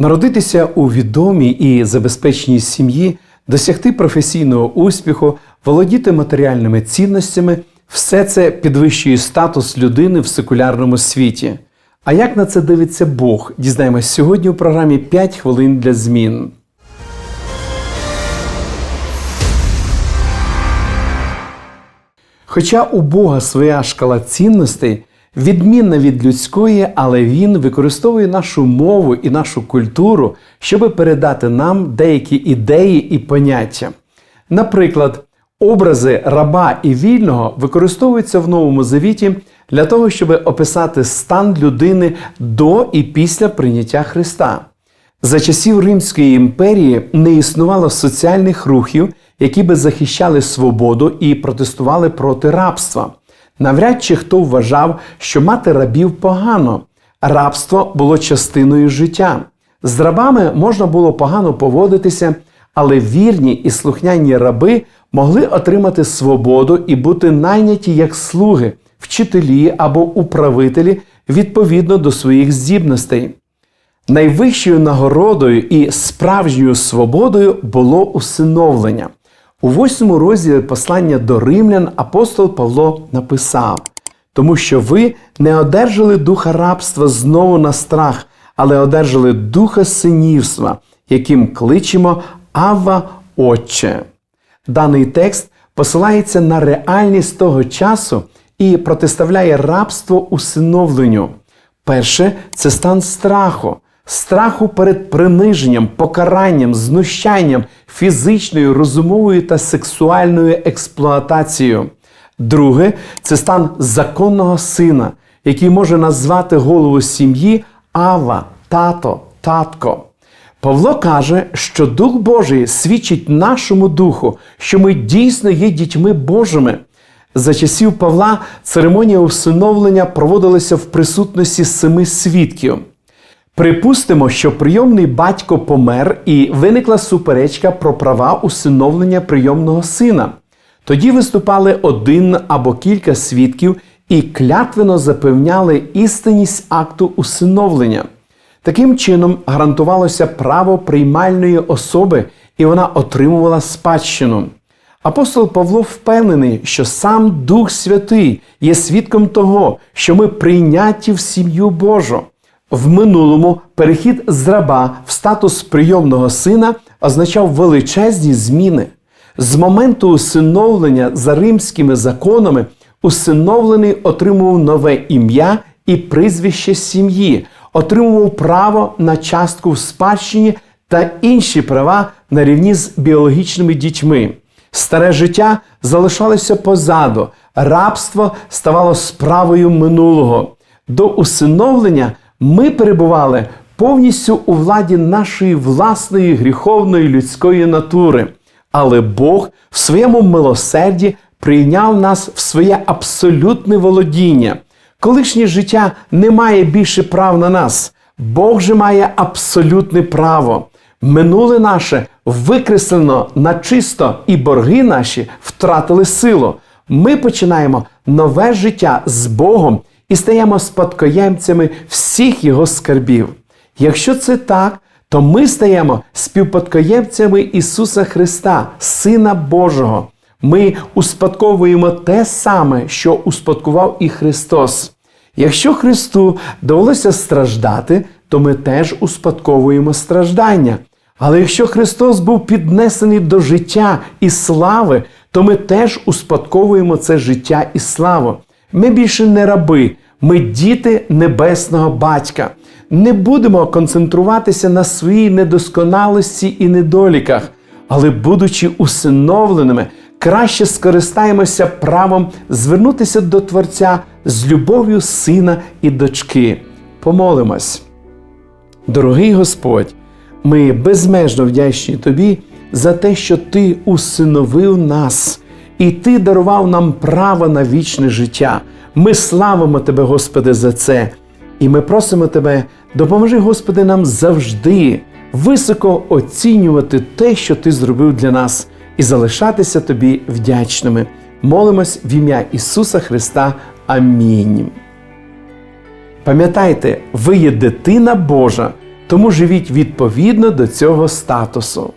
Народитися у відомій і забезпеченій сім'ї, досягти професійного успіху, володіти матеріальними цінностями все це підвищує статус людини в секулярному світі. А як на це дивиться Бог? Дізнаємось сьогодні у програмі «5 хвилин для змін. Хоча у Бога своя шкала цінностей, відмінна від людської, але Він використовує нашу мову і нашу культуру, щоб передати нам деякі ідеї і поняття. Наприклад, образи раба і вільного використовуються в Новому Завіті для того, щоб описати стан людини до і після прийняття Христа. За часів Римської імперії не існувало соціальних рухів, які би захищали свободу і протестували проти рабства. Навряд чи хто вважав, що мати рабів погано. Рабство було частиною життя. З рабами можна було погано поводитися, але вірні і слухняні раби могли отримати свободу і бути найняті як слуги, вчителі або управителі відповідно до своїх здібностей. Найвищою нагородою і справжньою свободою було усиновлення. У восьмому розділі послання до римлян апостол Павло написав: тому що ви не одержали духа рабства знову на страх, але одержали духа синівства, яким кличемо Авва Отче. Даний текст посилається на реальність того часу і протиставляє рабство усиновленню. Перше це стан страху, страху перед приниженням, покаранням, знущанням, фізичною, розумовою та сексуальною експлуатацією. Друге це стан законного сина, який може назвати голову сім'ї Ава, тато, татко. Павло каже, що Дух Божий свідчить нашому духу, що ми дійсно є дітьми Божими. За часів Павла церемонія усиновлення проводилася в присутності семи свідків. Припустимо, що прийомний батько помер і виникла суперечка про права усиновлення прийомного сина. Тоді виступали один або кілька свідків і клятвено запевняли істинність акту усиновлення. Таким чином гарантувалося право приймальної особи, і вона отримувала спадщину. Апостол Павло впевнений, що сам Дух Святий є свідком того, що ми прийняті в сім'ю Божу. В минулому перехід з раба в статус прийомного сина означав величезні зміни. З моменту усиновлення за римськими законами усиновлений отримував нове ім'я і прізвище сім'ї, отримував право на частку в спадщині та інші права на рівні з біологічними дітьми. Старе життя залишалося позаду, рабство ставало справою минулого. До усиновлення ми перебували повністю у владі нашої власної гріховної людської натури. Але Бог в своєму милосерді прийняв нас в своє абсолютне володіння. Колишнє життя не має більше прав на нас. Бог же має абсолютне право. Минуле наше викреслено на чисто, і борги наші втратили силу. Ми починаємо нове життя з Богом і стаємо спадкоємцями всіх Його скарбів. Якщо це так, то ми стаємо співпадкоємцями Ісуса Христа, Сина Божого. Ми успадковуємо те саме, що успадкував і Христос. Якщо Христу довелося страждати, то ми теж успадковуємо страждання. Але якщо Христос був піднесений до життя і слави, то ми теж успадковуємо це життя і славу. Ми більше не раби, ми діти небесного батька. Не будемо концентруватися на своїй недосконалості і недоліках, але, будучи усиновленими, краще скористаємося правом звернутися до Творця з любов'ю сина і дочки. Помолимось. Дорогий Господь, ми безмежно вдячні Тобі за те, що Ти усиновив нас, і Ти дарував нам право на вічне життя. Ми славимо Тебе, Господи, за це. І ми просимо Тебе, допоможи, Господи, нам завжди високо оцінювати те, що Ти зробив для нас, і залишатися Тобі вдячними. Молимось в ім'я Ісуса Христа. Амінь. Пам'ятайте, ви є дитина Божа, Тому живіть відповідно до цього статусу.